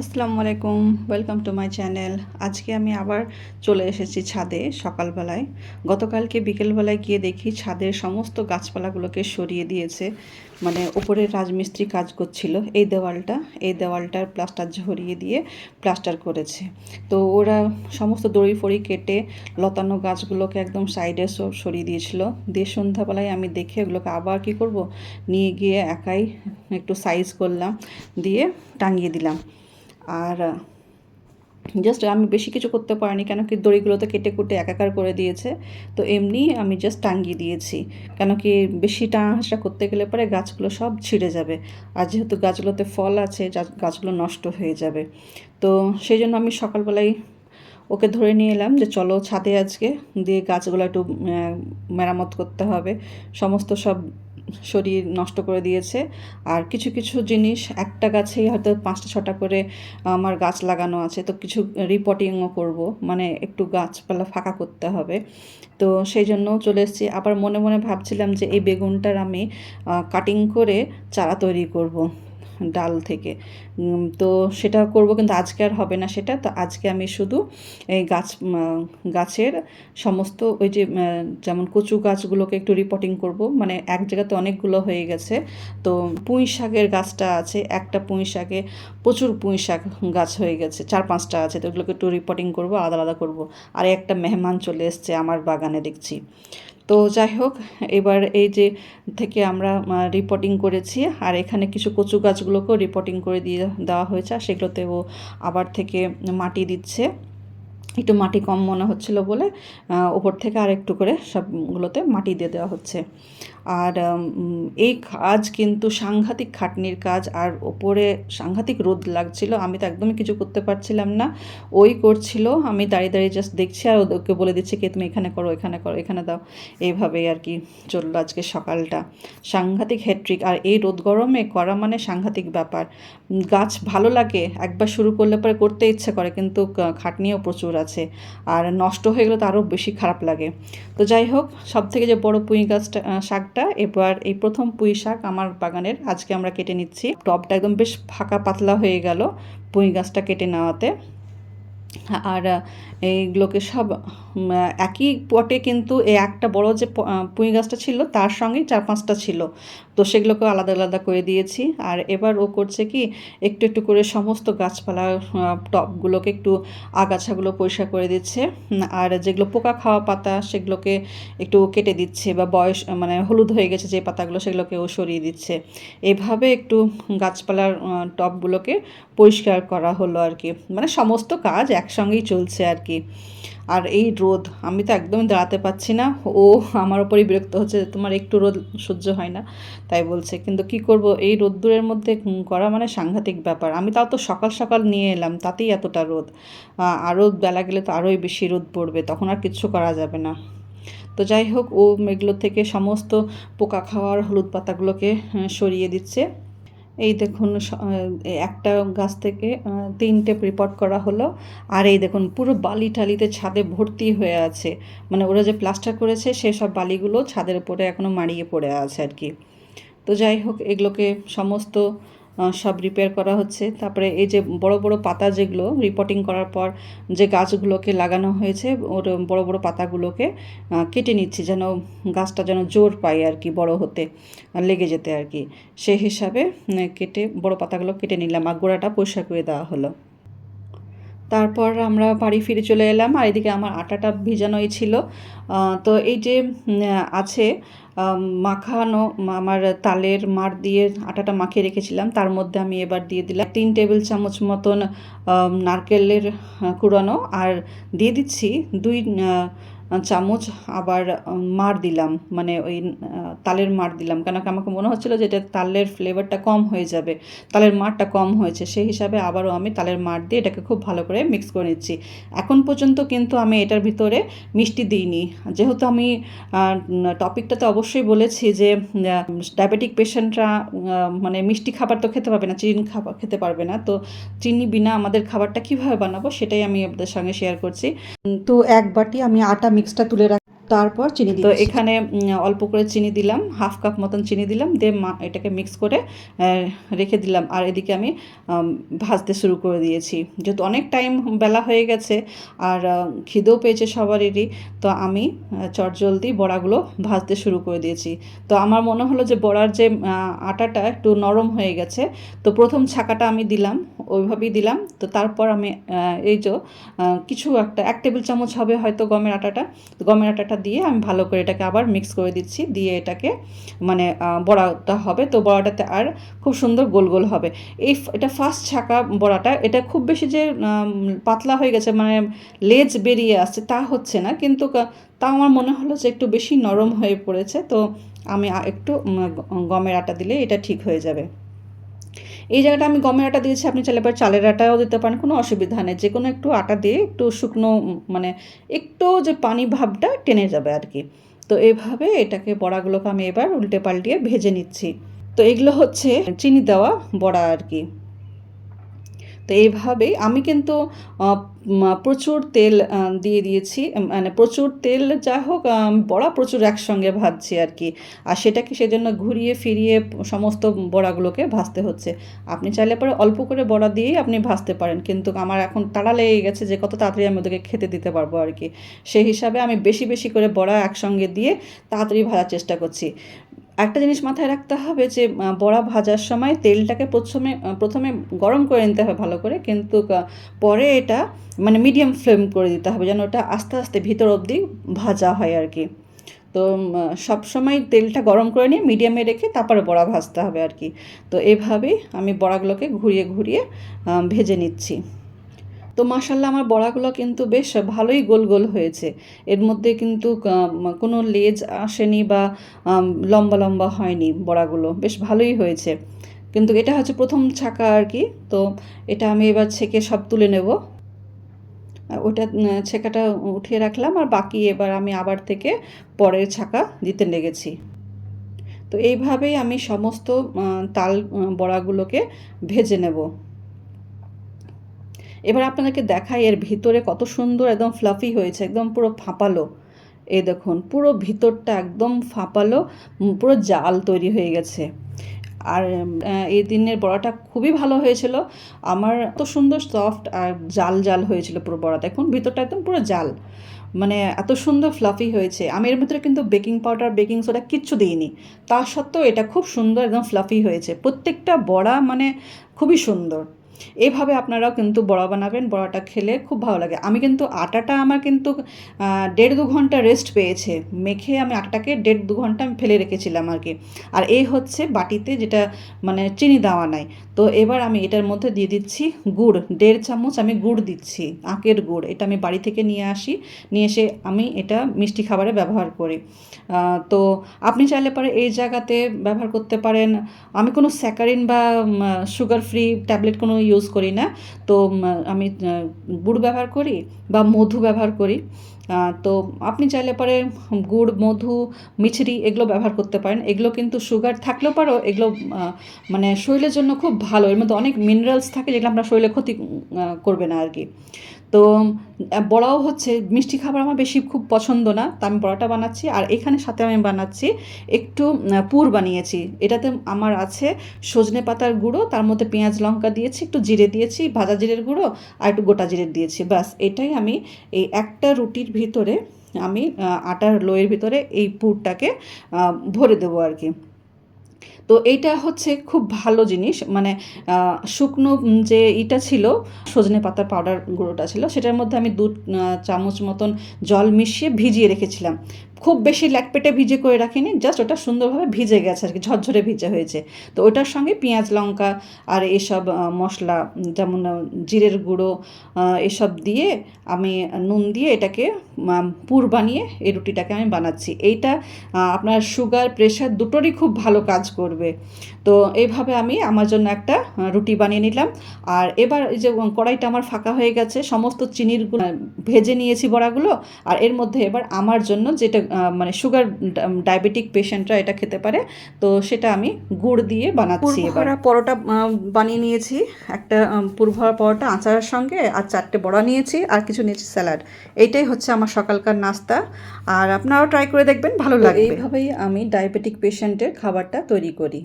আসসালামু আলাইকুম welcome to my channel আজকে আমি আবার চলে এসেছি ছাদে সকালবেলায়। গতকালকে বিকেলবেলায় গিয়ে দেখি ছাদের সমস্ত গাছপালাগুলোকে সরিয়ে দিয়েছে। মানে উপরে রাজমিস্ত্রি কাজ করছিল। এই দেওয়ালটা, এই দেওয়ালটার প্লাস্টার ঝরিয়ে দিয়ে প্লাস্টার করেছে। তো ওরা সমস্ত দড়ি ফড়ি কেটে লতানো গাছগুলোকে একদম সাইডে সব সরিয়ে দিয়েছিল। দিয়ে সন্ধ্যাবেলায় আমি দেখে ওগুলোকে আবার কি করব? নিয়ে গিয়ে একাই একটু সাইজ করলাম। দিয়ে টাঙিয়ে দিলাম। আর জাস্ট আমি বেশি কিছু করতে পারিনি কেন কি দড়িগুলো তো কেটে কুটে একাকার করে দিয়েছে। তো এমনি আমি জাস্ট টাঙ্গিয়ে দিয়েছি। কেন কি বেশি টানাহাসা করতে গেলে পরে গাছগুলো সব ছিঁড়ে যাবে। আর যেহেতু গাছগুলোতে ফল আছে গাছগুলো নষ্ট হয়ে যাবে। তো সেই জন্য আমি সকালবেলায় ওকে ধরে নিয়ে এলাম যে, চলো ছাদে আজকে দিয়ে গাছগুলো একটু মেরামত করতে হবে। সমস্ত সব শরীর নষ্ট করে দিয়েছে। আর কিছু কিছু জিনিস একটা গাছেই হয়তো পাঁচটা, ছটা করে আমার গাছ লাগানো আছে, তো কিছু রিপোর্টিংও করব। মানে একটু গাছপালা ফাঁকা করতে হবে। তো সেই জন্য চলে এসেছি। আবার মনে মনে ভাবছিলাম যে এই বেগুনটার আমি কাটিং করে চারা তৈরি করব। ডাল থেকে। তো সেটা করব কিন্তু আজকে আর হবে না সেটা। তো আজকে আমি শুধু এই গাছ গাছের সমস্ত ওই যে যেমন কচু গাছগুলোকে একটু রিপোর্টিং করব। মানে এক জায়গাতে অনেকগুলো হয়ে গেছে। তো পুঁই শাকের গাছটা আছে, একটা পুঁই শাকে প্রচুর পুঁই শাক গাছ হয়ে গেছে, চার পাঁচটা আছে। তো ওগুলোকে একটু রিপোর্টিং করব, আলাদা আলাদা করব। আর একটা মেহমান চলে এসছে আমার বাগানে দেখছি। তো যাই হোক, এবার এই যে থেকে আমরা রিপোর্টিং করেছি, আর এখানে কিছু কচু গাছগুলোকেও রিপোর্টিং করে দিয়ে দেওয়া হয়েছে, আর সেগুলোতেও আবার থেকে মাটি দিচ্ছে। একটু মাটি কম মনে হচ্ছিল বলে ওপর থেকে আর একটু করে সবগুলোতে মাটি দিয়ে দেওয়া হচ্ছে। আর এই কাজ কিন্তু সাংঘাতিক খাটনির কাজ, আর ওপরে সাংঘাতিক রোদ লাগছিল, আমি তো একদমই কিছু করতে পারছিলাম না। ওই করছিল, আমি দাঁড়িয়ে দাঁড়িয়ে জাস্ট দেখছি, আর ওদেরকে বলে দিচ্ছি, কি তুমি এখানে করো এখানে করো, এখানে দাও। এইভাবেই আর কি চলল আজকে সকালটা। সাংঘাতিক হ্যাট্রিক আর এই রোদ গরমে করা মানে সাংঘাতিক ব্যাপার। গাছ ভালো লাগে, একবার শুরু করলে পরে করতে ইচ্ছে করে, কিন্তু খাটনিও প্রচুর আছে। আর নষ্ট হয়ে গেলে তো আরও বেশি খারাপ লাগে। তো যাই হোক সব থেকে যে বড় পুঁই গাছটা শাকটা, এবার এই প্রথম পুঁই শাক আমার বাগানের, আজকে আমরা কেটে নিচ্ছি। টপটা একদম বেশ ফাঁকা পাতলা হয়ে গেল পুঁই গাছটা কেটে নেওয়াতে। আর এইগুলোকে সব একই পটে কিন্তু এই একটা বড় যে পুঁই গাছটা ছিল তার সঙ্গেই চার পাঁচটা ছিল। তো সেগুলোকে আলাদা আলাদা করে দিয়েছি। আর এবার ও করছে কি একটু একটু করে সমস্ত গাছপালা আহ, টবগুলোকে একটু আগাছাগুলো পরিষ্কার করে দিচ্ছে। আর যেগুলো পোকা খাওয়া পাতা সেগুলোকে একটু কেটে দিচ্ছে বা বয়স মানে হলুদ হয়ে গেছে যে পাতাগুলো সেগুলোকে ও সরিয়ে দিচ্ছে। এভাবে একটু গাছপালার আহ, টবগুলোকে পরিষ্কার করা হলো আর কি। মানে সমস্ত কাজ একসঙ্গেই চলছে আর কি। আর এই রোদ, আমি তো একদমই দাঁড়াতে পারছি না। ও আমার ওপরই বিরক্ত হচ্ছে তোমার একটু রোদ সহ্য হয় না, তাই বলছে। কিন্তু কি করব, এই রোদ্দুরের মধ্যে করা মানে সাংঘাতিক ব্যাপার। আমি তাও তো সকাল সকাল নিয়ে এলাম, তাতেই এতটা রোদ। আরও বেলা গেলে তো আরোই বেশি রোদ পড়বে, তখন আর কিচ্ছু করা যাবে না। তো যাই হোক, ও এগুলো থেকে সমস্ত পোকা খাওয়ার হলুদ পাতাগুলোকে সরিয়ে দিচ্ছে। এই দেখুন একটা গাছ থেকে তিনটে রিপোর্ট করা হলো। আর এই দেখুন, পুরো বালি টালিতে ছাদে ভর্তি হয়ে আছে। মানে ওরা যে প্লাস্টার করেছে সেসব বালিগুলো ছাদের উপরে এখনও মাড়িয়ে পড়ে আছে আর কি। তো যাই হোক, এগুলোকে সমস্ত সব রিপেয়ার করা হচ্ছে। তারপরে এই যে বড় বড় পাতা যেগুলো রিপোর্টিং করার পর যে গাছগুলোকে লাগানো হয়েছে, ওর বড় বড় পাতাগুলোকে কেটে নিচ্ছি যেন গাছটা যেন জোর পায় আর কি বড় হতে লেগে যেতে আর কি। সেই হিসাবে কেটে বড় পাতাগুলো কেটে নিলাম আর গোড়াটা পরিষ্কার করে দেওয়া হলো। তারপর আমরা বাড়ি ফিরে চলে এলাম আর এদিকে আমার আটাটা ভিজানোই ছিল। তো এই যে আছে মাখানো, আমার তালের মার দিয়ে আটাটা মাখিয়ে রেখেছিলাম, তার মধ্যে আমি এবার দিয়ে দিলাম তিন টেবিল চামচ মতন নারকেলের কুড়ানো। আর দিয়ে দিচ্ছি দুই চামচ আবার মার দিলাম মানে ওই তালের মাড় দিলাম। কেন কি আমাকে মনে হচ্ছিল যে এটা তালের ফ্লেভারটা কম হয়ে যাবে, তালের মাড়টা কম হয়েছে, সেই হিসাবে আবারও আমি তালের মাড় দিয়ে এটাকে খুব ভালো করে মিক্স করে নিচ্ছি। এখন পর্যন্ত কিন্তু আমি এটার ভিতরে মিষ্টি দিইনি। যেহেতু আমি টপিকটাতে অবশ্যই বলেছি যে ডায়াবেটিক পেশেন্টরা মানে মিষ্টি খাবার তো খেতে পারবে না, চিনি খাবার খেতে পারবে না। তো চিনি বিনা আমাদের খাবারটা কীভাবে বানাবো সেটাই আমি আপনাদের সঙ্গে শেয়ার করছি। তো এক বাটি আমি আটা মিক্সটা তুলে রাখ তারপর চিনি তো এখানে অল্প করে চিনি দিলাম হাফ কাপ মতন চিনি দিলাম দিয়ে মা এটাকে মিক্স করে রেখে দিলাম। আর এদিকে আমি ভাজতে শুরু করে দিয়েছি। যেহেতু অনেক টাইম বেলা হয়ে গেছে আর খিদেও পেয়েছে সবারই তো আমি চটজলদি বড়াগুলো ভাজতে শুরু করে দিয়েছি। তো আমার মনে হলো যে বড়ার যে আটাটা একটু নরম হয়ে গেছে তো প্রথম ছাকাটা আমি দিলাম ওইভাবেই দিলাম। তো তারপর আমি এই যে কিছু একটা এক টেবিল চামচ হবে হয়তো গমের আটাটা। গমের আটাটা দিয়ে আমি ভালো করে এটাকে আবার মিক্স করে দিচ্ছি, দিয়ে এটাকে মানে বড়াটা হবে। তো বড়াটাতে আর খুব সুন্দর গোল গোল হবে। এই এটা ফার্স্ট ছাকা বড়াটা, এটা খুব বেশি যে পাতলা হয়ে গেছে মানে লেজ বেরিয়ে আসছে, তা হচ্ছে না। কিন্তু তা আমার মনে হলো যে একটু বেশি নরম হয়ে পড়েছে। তো আমি একটু গমের আটা দিলে এটা ঠিক হয়ে যাবে। এই জায়গাটা আমি গমের আটা দিয়েছি, আপনি চাইলে এবার চালের আটাও দিতে পারেন, কোনো অসুবিধা নেই, যে কোনো একটু আটা দিয়ে একটু শুকনো মানে একটু যে পানি ভাবটা টেনে যাবে আর কি। তো এভাবে এটাকে বড়াগুলোকে আমি এবার উল্টে পাল্টিয়ে ভেজে নিচ্ছি। তো এগুলো হচ্ছে চিনি দেওয়া বড়া আর কি। তো এইভাবেই আমি কিন্তু প্রচুর তেল দিয়ে দিয়েছি। মানে প্রচুর তেল যা হোক বড়া প্রচুর একসঙ্গে ভাজছি আর কি। আর সেটাকে সেজন্য ঘুরিয়ে ফিরিয়ে সমস্ত বড়াগুলোকে ভাজতে হচ্ছে। আপনি চাইলে পরে অল্প করে বড়া দিয়েই আপনি ভাজতে পারেন। কিন্তু আমার এখন তাড়া লেগে গেছে যে কত তাড়াতাড়ি আমি ওদেরকে খেতে দিতে পারব আর কি। সেই হিসাবে আমি বেশি বেশি করে বড়া একসঙ্গে দিয়ে তাড়াতাড়ি ভাজার চেষ্টা করছি। একটা জিনিস মাথায় রাখতে হবে যে বড়া ভাজার সময় তেলটাকে প্রথমে প্রথমে গরম করে নিতে হবে ভালো করে। কিন্তু পরে এটা মানে মিডিয়াম ফ্লেম করে দিতে হবে যেন ওটা আস্তে আস্তে ভিতর অবধি ভাজা হয় আর কি। তো সব সময় তেলটা গরম করে নিয়ে মিডিয়ামে রেখে তারপরে বড়া ভাজতে হবে আর কি। তো এভাবেই আমি বড়াগুলোকে ঘুরিয়ে ঘুরিয়ে ভেজে নিচ্ছি। তো মাসাল্লাহ আমার বড়াগুলো কিন্তু বেশ ভালোই গোল গোল হয়েছে। এর মধ্যে কিন্তু কোনো লেজ আসেনি বা লম্বা লম্বা হয়নি বড়াগুলো, বেশ ভালোই হয়েছে। কিন্তু এটা হচ্ছে প্রথম ছাকা আর কি, তো এটা আমি এবার ছেঁকে সব তুলে নেব। ওটা ছেঁকাটা উঠিয়ে রাখলাম আর বাকি এবার আমি আবার থেকে পরের ছাকা দিতে লেগেছি। তো এইভাবেই আমি সমস্ত তাল বড়াগুলোকে ভেজে নেব। এবার আপনাদেরকে দেখাই এর ভিতরে কত সুন্দর একদম ফ্লাফি হয়েছে, একদম পুরো ফাঁপালো। এ দেখুন, পুরো ভিতরটা একদম ফাঁপালো পুরো জাল তৈরি হয়ে গেছে। আর এই দিনের বড়াটা খুবই ভালো হয়েছিল। আমার এত সুন্দর সফট আর জাল জাল হয়েছিল পুরো বড়াটা এখন ভিতরটা একদম পুরো জাল। মানে এত সুন্দর ফ্লাফি হয়েছে। আমি এর ভিতরে কিন্তু বেকিং পাউডার বেকিং সোডা কিচ্ছু দিইনি। তা সত্ত্বেও এটা খুব সুন্দর একদম ফ্লাফি হয়েছে। প্রত্যেকটা বড়া মানে খুবই সুন্দর। এভাবে আপনারাও কিন্তু বড়া বানাবেন, বড়াটা খেলে খুব ভালো লাগে। আমি কিন্তু আটাটা আমার কিন্তু দেড় দু ঘণ্টা রেস্ট পেয়েছে। মেখে আমি আটাটাকে দেড় দু ঘণ্টা আমি ফেলে রেখেছিলাম আর কি। আর এই হচ্ছে বাটিতে যেটা মানে চিনি দেওয়া নাই। তো এবার আমি এটার মধ্যে দিয়ে দিচ্ছি গুড়। দেড় চামচ আমি গুড় দিচ্ছি, আখের গুড়। এটা আমি বাড়ি থেকে নিয়ে আসি, নিয়ে এসে আমি এটা মিষ্টি খাবারে ব্যবহার করি। তো আপনি চাইলে পরে এই জায়গাতে ব্যবহার করতে পারেন। আমি কোনো স্যাকারিন বা সুগার ফ্রি ট্যাবলেট কোনো ইউজ করি না। তো আমি গুড় ব্যবহার করি বা মধু ব্যবহার করি। তো আপনি চাইলে পরে গুড়, মধু, মিছরি এগুলো ব্যবহার করতে পারেন। এগুলো কিন্তু সুগার থাকলেও পারো, এগুলো মানে শরীরের জন্য খুব ভালো। এর মধ্যে অনেক মিনারেলস থাকে যেগুলো আপনার শরীরে ক্ষতি করবে না আর কি তো বড়াও হচ্ছে, মিষ্টি খাবার আমার বেশি খুব পছন্দ না, তা আমি বড়াটা বানাচ্ছি। আর এখানে সাথে আমি বানাচ্ছি একটু পুর বানিয়েছি। এটাতে আমার আছে সজনে পাতার গুঁড়ো, তার মধ্যে পেঁয়াজ লঙ্কা দিয়েছি, একটু জিরে দিয়েছি, ভাজা জিরের গুঁড়ো, আর একটু গোটা জিরে দিয়েছি। ব্যাস, এটাই আমি এই একটা রুটির ভিতরে আমি আটার লোয়ের ভিতরে এই পুরটাকে ভরে দেবো আর কি। তো এইটা হচ্ছে খুব ভালো জিনিস। মানে শুকনো যে ইটা ছিল, সজনে পাতার পাউডার গুঁড়োটা ছিল, সেটার মধ্যে আমি দু চামচ মতন জল মিশিয়ে ভিজিয়ে রেখেছিলাম। খুব বেশি ল্যাটপেটে ভিজে করে রাখিনি জাস্ট ওটা সুন্দরভাবে ভিজে গেছে আর কি ঝরঝরে ভিজে হয়েছে। তো ওটার সঙ্গে পেঁয়াজ, লঙ্কা আর এসব মশলা, যেমন জিরের গুঁড়ো এসব দিয়ে আমি নুন দিয়ে এটাকে পুর বানিয়ে এই রুটিটাকে আমি বানাচ্ছি। এইটা আপনার সুগার প্রেশার দুটোরই খুব ভালো কাজ করবে। করবে তো এইভাবে আমি আমার জন্য একটা রুটি বানিয়ে নিলাম। আর এবার যে কড়াইটা আমার ফাঁকা হয়ে গেছে সমস্ত চিনির ভেজে নিয়েছি বড়াগুলো। আর এর মধ্যে এবার আমার জন্য যেটা মানে সুগার ডায়াবেটিক পেশেন্টরা এটা খেতে পারে তো সেটা আমি গুড় দিয়ে বানাচ্ছি এবার। পরোটা বানিয়ে নিয়েছি। একটা পুরভরা পরোটা আচারের সঙ্গে আর চারটে বড়া নিয়েছি আর কিছু নিয়েছি স্যালাড। এইটাই হচ্ছে আমার সকালকার নাস্তা। আর আপনারাও ট্রাই করে দেখবেন ভালো লাগবে। এইভাবেই আমি ডায়াবেটিক পেশেন্টের খাবারটা তৈরি করি